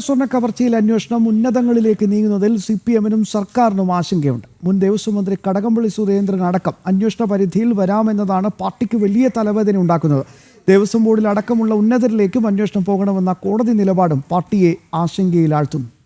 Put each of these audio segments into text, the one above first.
സ്വർണ കവർച്ചയിൽ അന്വേഷണം ഉന്നതങ്ങളിലേക്ക് നീങ്ങുന്നതിൽ C P എമ്മിനും സർക്കാരിനും ആശങ്കയുണ്ട്. മുൻ ദേവസ്വം മന്ത്രി കടകംപള്ളി സുരേന്ദ്രൻ അടക്കം അന്വേഷണ പരിധിയിൽ വരാമെന്നതാണ് പാർട്ടിക്ക് വലിയ തലവേദന ഉണ്ടാക്കുന്നത്. ദേവസ്വം ബോർഡിൽ അടക്കമുള്ള ഉന്നതരിലേക്കും അന്വേഷണം പോകണമെന്ന കോടതി നിലപാടും പാർട്ടിയെ ആശങ്കയിലാഴ്ത്തുന്നു.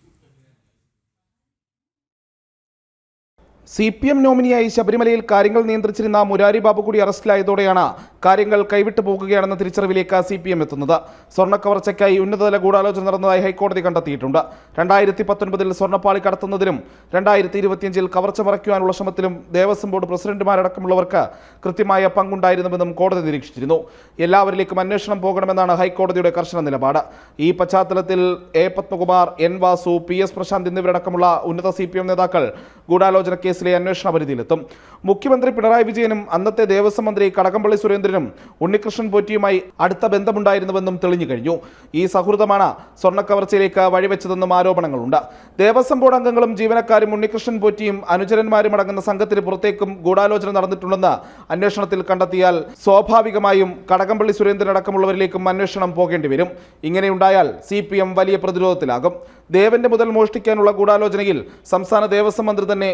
സി പി എം നോമിനിയായി ശബരിമലയിൽ കാര്യങ്ങൾ നിയന്ത്രിച്ചിരുന്ന മുരാരി ബാബു കൂടി അറസ്റ്റിലായതോടെയാണ് കാര്യങ്ങൾ കൈവിട്ടു പോകുകയാണെന്ന തിരിച്ചറിവിലേക്ക് സി പി എം എത്തുന്നത്. സ്വർണക്കവർച്ചയ്ക്കായി ഉന്നതതല ഗൂഢാലോചന നടന്നതായി ഹൈക്കോടതി കണ്ടെത്തിയിട്ടുണ്ട്. രണ്ടായിരത്തി പത്തൊൻപതിൽ സ്വർണപ്പാളി കടത്തുന്നതിനും രണ്ടായിരത്തി ഇരുപത്തിയഞ്ചിൽ കവർച്ച മറയ്ക്കുവാനുള്ള ശ്രമത്തിലും ദേവസ്വം ബോർഡ് പ്രസിഡന്റുമാരടക്കമുള്ളവർക്ക് കൃത്യമായ പങ്കുണ്ടായിരുന്നുവെന്നും കോടതി നിരീക്ഷിച്ചിരുന്നു. എല്ലാവരിലേക്കും അന്വേഷണം പോകണമെന്നാണ് ഹൈക്കോടതിയുടെ കർശന നിലപാട്. ഈ പശ്ചാത്തലത്തിൽ A Padmakumar N Vasu P S Prashanth എന്നിവരടക്കമുള്ള ഉന്നത സി പി എം നേതാക്കൾ ഗൂഢാലോചന കേസിലെ അന്വേഷണ പരിധിയിലെത്തും. മുഖ്യമന്ത്രി പിണറായി വിജയനും അന്നത്തെ ദേവസ്വം മന്ത്രി കടകംപള്ളി സുരേന്ദ്രനും ഉണ്ണികൃഷ്ണൻ പോറ്റിയുമായി അടുത്ത ബന്ധമുണ്ടായിരുന്നുവെന്നും തെളിഞ്ഞു കഴിഞ്ഞു. ഈ സൗഹൃദമാണ് സ്വർണക്കവർച്ചയിലേക്ക് വഴിവെച്ചതെന്നും ആരോപണങ്ങളുണ്ട്. ദേവസ്വം ബോർഡ് അംഗങ്ങളും ജീവനക്കാരും ഉണ്ണികൃഷ്ണൻ പോറ്റിയും അനുചരന്മാരും അടങ്ങുന്ന സംഘത്തിന് പുറത്തേക്കും ഗൂഢാലോചന നടന്നിട്ടുണ്ടെന്ന് അന്വേഷണത്തിൽ കണ്ടെത്തിയാൽ സ്വാഭാവികമായും കടകംപള്ളി സുരേന്ദ്രൻ അടക്കമുള്ളവരിലേക്കും അന്വേഷണം പോകേണ്ടി വരും. ഇങ്ങനെയുണ്ടായാൽ സി പി എം വലിയ പ്രതിരോധത്തിലാകും. ദേവന്റെ മുതൽ മോഷ്ടിക്കാനുള്ള ഗൂഢാലോചനയിൽ സംസ്ഥാന ദേവസ്വം മന്ത്രി തന്നെ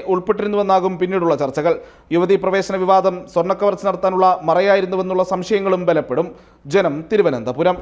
ഉൾപ്പെട്ടിരുന്നുവെന്നാകും പിന്നീടുള്ള ചർച്ചകൾ. യുവതി പ്രവേശന വിവാദം സ്വർണക്കവർച്ച നടത്താനുള്ള മറയായിരുന്നുവെന്നുള്ള സംശയങ്ങളും ബലപ്പെടും. ജനം തിരുവനന്തപുരം.